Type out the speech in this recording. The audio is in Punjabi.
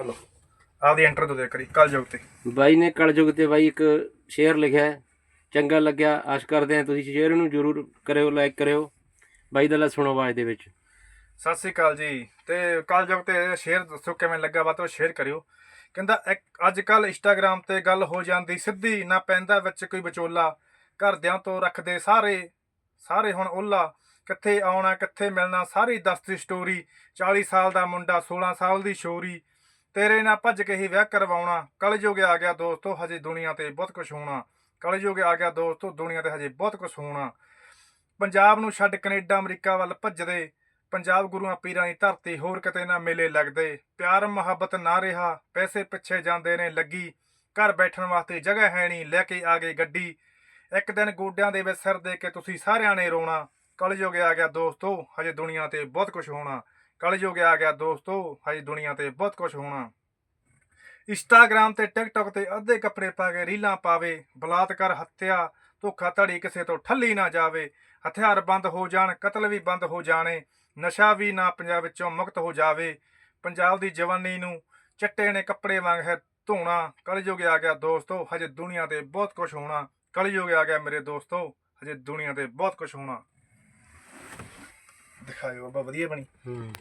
ਚਲੋ ਆਪਦੀ ਐਂਟਰ ਦੋ ਦੇ ਕਰੀ ਕੱਲ ਯੁਗ ਤੇ। ਬਾਈ ਨੇ ਕਲਯੁਗ ਤੇ ਬਾਈ ਇੱਕ ਸ਼ੇਅਰ ਲਿਖਿਆ ਹੈ। ਚੰਗਾ ਲੱਗਿਆ ਆਸ ਕਰਦੇ ਹਾਂ ਤੁਸੀਂ ਸ਼ੇਅਰ ਨੂੰ ਜਰੂਰ ਕਰਿਓ ਲਾਈਕ ਕਰਿਓ। ਬਾਈ ਦਾ ਲੈ ਸੁਣੋ ਆਵਾਜ਼ ਦੇ ਵਿੱਚ। ਸਤਿ ਸ੍ਰੀ ਅਕਾਲ ਜੀ। ਤੇ ਕੱਲ ਯੁਗ ਤੇ ਸ਼ੇਅਰ ਦੱਸੋ ਕਿਵੇਂ ਲੱਗਾ ਵਾ ਤਾਂ ਸ਼ੇਅਰ ਕਰਿਓ। ਕਹਿੰਦਾ ਇੱਕ ਅੱਜ ਕੱਲ ਇੰਸਟਾਗ੍ਰam ਤੇ ਗੱਲ ਹੋ ਜਾਂਦੀ ਸਿੱਧੀ ਨਾ ਪੈਂਦਾ ਵਿੱਚ ਕੋਈ ਵਿਚੋਲਾ। ਘਰਦਿਆਂ ਤੋਂ ਰੱਖਦੇ ਸਾਰੇ ਸਾਰੇ ਹੁਣ ਓਲਾ। ਕਿੱਥੇ ਆਉਣਾ ਕਿੱਥੇ ਮਿਲਣਾ ਸਾਰੀ ਦੱਸਦੀ ਸਟੋਰੀ 40 ਸਾਲ ਦਾ ਮੁੰਡਾ 16 ਸਾਲ ਦੀ ਸ਼ੋਰੀ ਤੇਰੇ ਨਾਲ ਭੱਜ ਕੇ ਹੀ ਵਿਆਹ ਕਰਵਾਉਣਾ। ਕਲਯੁਗ ਆ ਗਿਆ ਦੋਸਤੋ, ਹਜੇ ਦੁਨੀਆ ਤੇ ਬਹੁਤ ਕੁਝ ਹੋਣਾ। ਕਲਯੁਗ ਆ ਗਿਆ ਦੋਸਤੋ, ਦੁਨੀਆ ਤੇ ਹਜੇ ਬਹੁਤ ਕੁਝ ਹੋਣਾ। ਪੰਜਾਬ ਨੂੰ ਛੱਡ ਕੈਨੇਡਾ, ਅਮਰੀਕਾ ਵੱਲ ਭੱਜਦੇ। ਪੰਜਾਬ ਗੁਰੂਆਂ ਪੀਰਾਂ ਦੀ ਧਰਤੀ ਹੋਰ ਕਿਤੇ ਨਾ ਮੇਲੇ ਲੱਗਦੇ। ਪਿਆਰ, ਮੁਹੱਬਤ ਨਾ ਰਿਹਾ। ਪੈਸੇ ਪਿੱਛੇ ਜਾਂਦੇ ਨੇ ਲੱਗੀ। ਘਰ ਬੈਠਣ ਵਾਸਤੇ ਜਗ੍ਹਾ ਹੈ ਨਹੀਂ, ਲੈ ਕੇ ਆ ਗਏ ਗੱਡੀ। ਇੱਕ ਦਿਨ ਗੋਡਿਆਂ ਦੇ ਵਿੱਚ ਸਿਰ ਦੇ ਕੇ ਤੁਸੀਂ ਸਾਰਿਆਂ ਨੇ ਰੋਣਾ। ਕਲਯੁਗ ਆ ਗਿਆ ਦੋਸਤੋ, ਹਜੇ ਦੁਨੀਆ ਤੇ ਬਹੁਤ ਕੁਝ ਹੋਣਾ। ਕਲਯੁਗ ਆ ਗਿਆ ਦੋਸਤੋ, ਹਜੇ ਦੁਨੀਆ ਤੇ ਬਹੁਤ ਕੁਝ ਹੋਣਾ। ਇੰਸਟਾਗ੍ਰਾਮ ਤੇ ਟਿਕਟੌਕ ਤੇ ਅੱਧੇ ਕੱਪੜੇ ਪਾ ਕੇ ਰੀਲਾਂ ਪਾਵੇ, ਬਲਾਤਕਾਰ, ਹੱਤਿਆ ਧੋਖਾ ਧੜੀ ਕਿਸੇ ਤੋਂ ਠੱਲੀ ਨਾ ਜਾਵੇ, ਹਥਿਆਰ ਬੰਦ ਹੋ ਜਾਣ, ਕਤਲ ਵੀ ਬੰਦ ਹੋ ਜਾਣੇ, ਨਸ਼ਾ ਵੀ ਨਾ ਪੰਜਾਬ ਵਿੱਚੋਂ ਮੁਕਤ ਹੋ ਜਾਵੇ, ਪੰਜਾਬ ਦੀ ਜਵਾਨੀ ਨੂੰ ਚਿੱਟੇ ਨੇ ਕੱਪੜੇ ਵਾਂਗ ਹੈ ਧੋਣਾ। ਕਲਯੁਗ ਆ ਗਿਆ ਦੋਸਤੋ, ਹਜੇ ਦੁਨੀਆ ਤੇ ਬਹੁਤ ਕੁਝ ਹੋਣਾ। ਕਲਯੁਗ ਆ ਗਿਆ ਮੇਰੇ ਦੋਸਤੋ, ਹਜੇ ਦੁਨੀਆ ਤੇ ਬਹੁਤ ਕੁਝ ਹੋਣਾ। ਦਿਖਾਇਓ, ਬਾਬਾ ਵਧੀਆ ਬਣੀ। ਹੂੰ।